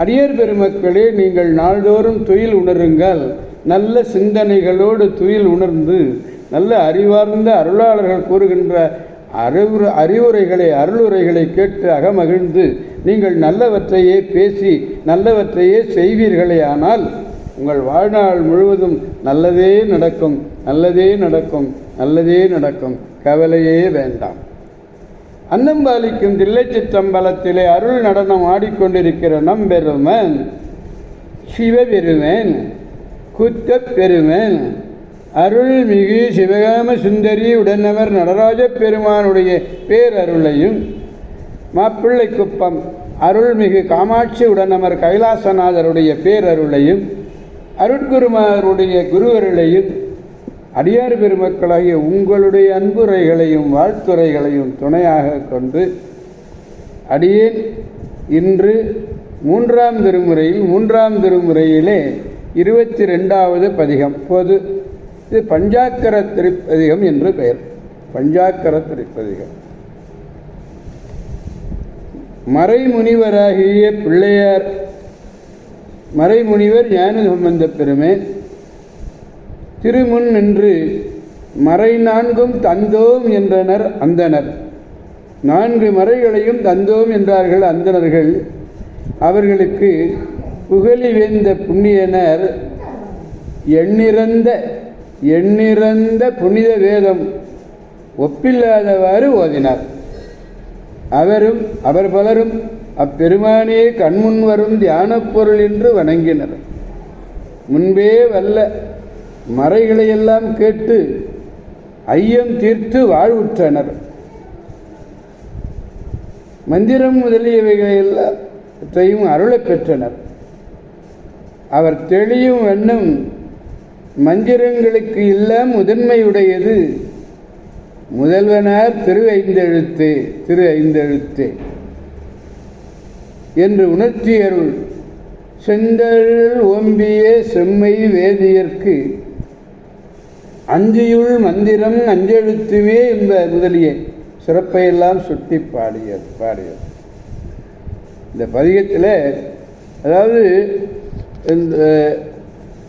அடியர் பெருமக்களே நீங்கள் நாள்தோறும் துயில் உணருங்கள். நல்ல சிந்தனைகளோடு துயில் உணர்ந்து நல்ல அறிவார்ந்த அருளாளர்கள் கூறுகின்ற அறிவுரை அறிவுரைகளை அருளுரைகளை கேட்டு அகமகிழ்ந்து நீங்கள் நல்லவற்றையே பேசி நல்லவற்றையே செய்வீர்களே ஆனால் உங்கள் வாழ்நாள் முழுவதும் நல்லதே நடக்கும் நல்லதே நடக்கும் நல்லதே நடக்கும். கவலையே வேண்டாம். அன்னம்பாலிக்கும் தில்லை சித்தம்பலத்திலே அருள் நடனம் ஆடிக்கொண்டிருக்கிற நம்பெருமன் சிவபெருமன் குத்த பெருமன் அருள்மிகு சிவகாம சுந்தரி உடனவர் நடராஜ பெருமானுடைய பேரருளையும் மாப்பிள்ளை குப்பம் அருள்மிகு காமாட்சி உடனமர் கைலாசநாதருடைய பேரருளையும் அருட்குருமாருடைய குருவருளையும் அடியார் பெருமக்களாகிய உங்களுடைய அன்புரைகளையும் வாழ்த்துரைகளையும் துணையாக கொண்டு அடியேன் இன்று மூன்றாம் திருமுறையில் மூன்றாம் திருமுறையிலே இருபத்தி ரெண்டாவது பதிகம். பொது இது பஞ்சாக்கர திருப்பதிகம் என்று பெயர். பஞ்சாக்கர திருப்பதிகம். மறைமுனிவராகிய பிள்ளையார் மறைமுனிவர் ஞானசம்பந்த பெருமே திருமுன் நின்று மறை நான்கும் தந்தோம் என்றனர் அந்தனர். நான்கு மறைகளையும் தந்தோம் என்றார்கள் அந்தணர்கள் அவர்களுக்கு புகழி வேந்த புண்ணியனர். எண்ணிறந்த எண்ணிறந்த புனித வேதம் ஒப்பில்லாதவாறு ஓதினார். அவரும் அவர் பலரும் அப்பெருமானே கண்முன் வரும் தியானப் பொருள் என்று வணங்கினர். முன்பே வல்ல மறைகளையெல்லாம் கேட்டு ஐயம் தீர்த்து வாழ்வுற்றனர். மந்திரம் முதலியவைகளெல்லாத்தையும் அருளப் பெற்றனர். அவர் தெளியும் வண்ணம் மந்திரங்களுக்கு எல்லாம் முதன்மையுடையது. முதல்வனார் திரு ஐந்தெழுத்து திரு ஐந்தெழுத்து என்று உணர்த்தியருள் செந்தழல் ஓம்பிய செம்மை வேதியர்க்கு அஞ்சியுள் மந்திரம் அஞ்செழுத்துவே என்ப முதலிய சிறப்பையெல்லாம் சுட்டி பாடியது பாடியது இந்த பதிகத்தில் அதாவது இந்த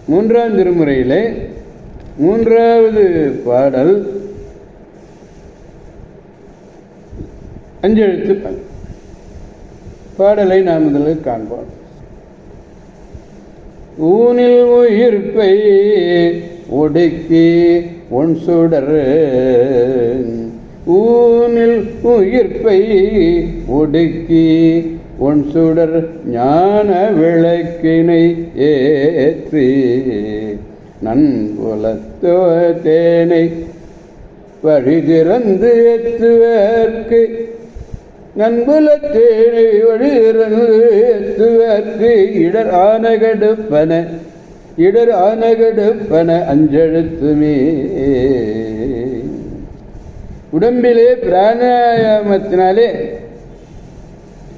மூன்றாம் திருமுறையில் மூன்றாவது பாடல் அஞ்செழுத்து பாடலை. நாம் முதலில் காண்போம். ஊனில் உயிர்ப்பை ஒடுக்கி ஒன் சுடர். ஊனில் உயிர்ப்பை ஒடுக்கி ஒன் சுடர் ஞான விளக்கினை ஏற்றி. நன்புலத்தோ தேனை வழி திறந்து ஏற்றுவதற்கு நன்புலத்தேனை வழி திறந்து ஏற்றுவதற்கு இடர் ஆனகடுப்பன. இடர் அனகடுப்பன அஞ்செழுத்துமே உடம்பிலே பிராணாயாமத்தினாலே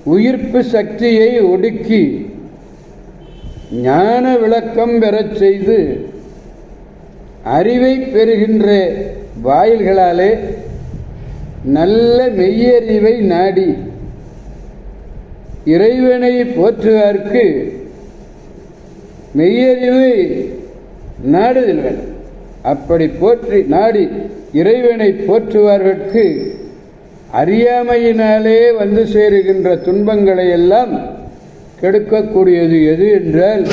உயிர்ப்பு சக்தியை ஒடுக்கி ஞான விளக்கம் பெறச் செய்து அறிவை பெறுகின்ற வாயில்களாலே நல்ல மெய்யறிவை நாடி இறைவனை போற்றுவார்க்கு மெய்யறிவு நாடுதல் வேண்டும் அப்படி போற்றி நாடி இறைவனை போற்றுவார்களுக்கு அறியாமையினாலே வந்து சேருகின்ற துன்பங்களை எல்லாம் கெடுக்கக்கூடியது எது என்றால்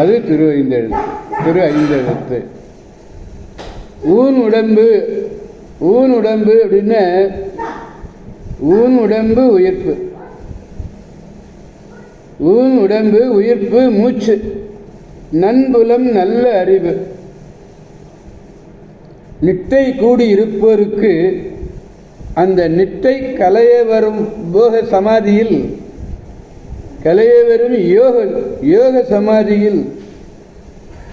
அது திரு ஐந்தெழுத்து திரு ஐந்தெழுத்து. ஊன் உடம்பு ஊன் உடம்பு அப்படின்னா ஊன் உடம்பு உயிர்ப்பு. ஊன் உடம்பு உயிர்ப்பு மூச்சு. நண்புலம் நல்ல அறிவு. நிட்டை கூடி இருப்போருக்கு அந்த நிட்டை கலைய வரும் போக சமாதியில் கலையவரும் யோக யோக சமாதியில்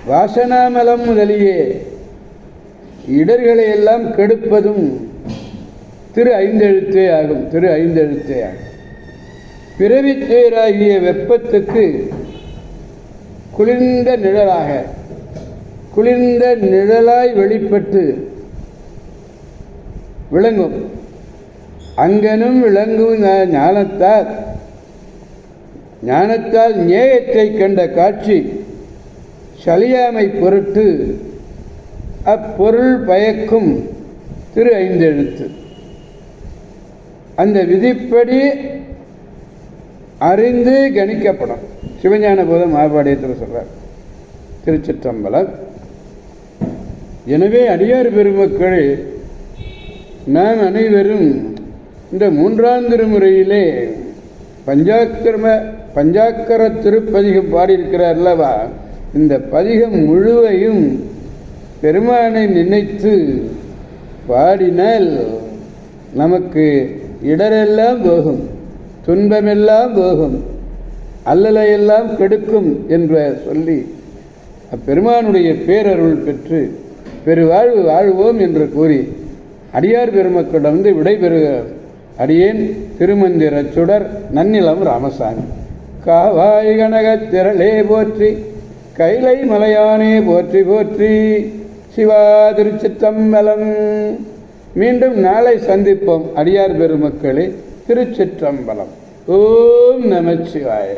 வாசனாமலம் முதலியே இடர்களை எல்லாம் கெடுப்பதும் திரு ஐந்தெழுத்தே ஆகும் திரு ஐந்தெழுத்தே ஆகும். பிறவித்தேராகிய வெப்பத்துக்கு குளிர்ந்த நிழலாக குளிர்ந்த நிழலாய் வெளிப்பட்டு விளங்கும். அங்கனும் விளங்கும் ஞானத்தால் ஞானத்தால் நேயத்தை கண்ட காட்சி சலியாமை பொருட்டு அப்பொருள் பயக்கும் திரு ஐந்தெழுத்து. அந்த விதிப்படி அறிந்து கணிக்கப்படும். சிவஞான போத மாபாடியத்தில் சொல்கிறார் திருச்சிற்றம்பலம். எனவே அடியார் பெருமக்கள் நாம் அனைவரும் இந்த மூன்றாம் திருமுறையிலே பஞ்சாக்கிரம பஞ்சாக்கர திருப்பதிகம் பாடியிருக்கிறார் அல்லவா? இந்த பதிகம் முழுவையும் பெருமானை நினைத்து பாடினால் நமக்கு இடரெல்லாம் போகும் துன்பமெல்லாம் போகும். அல்லலையெல்லாம் கெடுக்கும் என்று சொல்லி அப்பெருமானுடைய பேரருள் பெற்று பெருவாழ்வு வாழ்வோம் என்று கூறி அடியார் பெருமக்களிடமிருந்து விடைபெறுக அடியேன் திருமந்திர சுடர் நன்னிலம் ராமசாமி. காவாய் கனகத் திரளே போற்றி கைலை மலையானே போற்றி போற்றி சிவா திருச்சிற்றம்பலம். மீண்டும் நாளை சந்திப்போம் அடியார் பெருமக்களே திருச்சிற்றம்பலம். ஓம் நமச்சிவாய